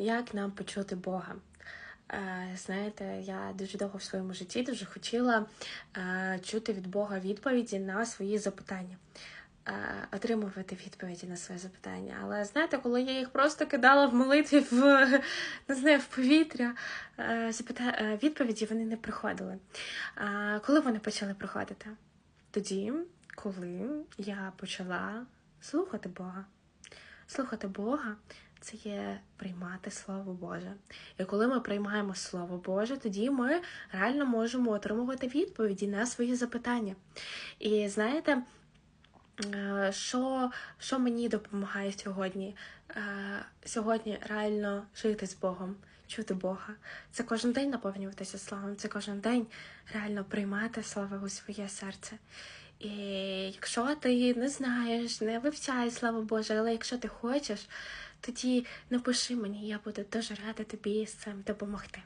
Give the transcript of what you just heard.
як нам почути Бога. Е, Знаєте, я дуже довго в своєму житті дуже хотіла е, чути від Бога відповіді на свої запитання, е, отримувати відповіді на свої запитання. Але знаєте, коли я їх просто кидала в молитві в не знаю, в повітря, відповіді вони не приходили. Коли вони почали приходити? Тоді, коли я почала слухати Бога. Слухати Бога це є приймати Слово Боже. І коли ми приймаємо Слово Боже, тоді ми реально можемо отримувати відповіді на свої запитання. І знаєте, е, що, що мені допомагає сьогодні? Е, Сьогодні реально жити з Богом, чути Бога. Це кожен день наповнюватися словом, це кожен день реально приймати слово у своє серце. І якщо ти не знаєш, не вивчаєш слава Боже, але якщо ти хочеш, тоді напиши мені, я буду дуже рада тобі з цим допомогти.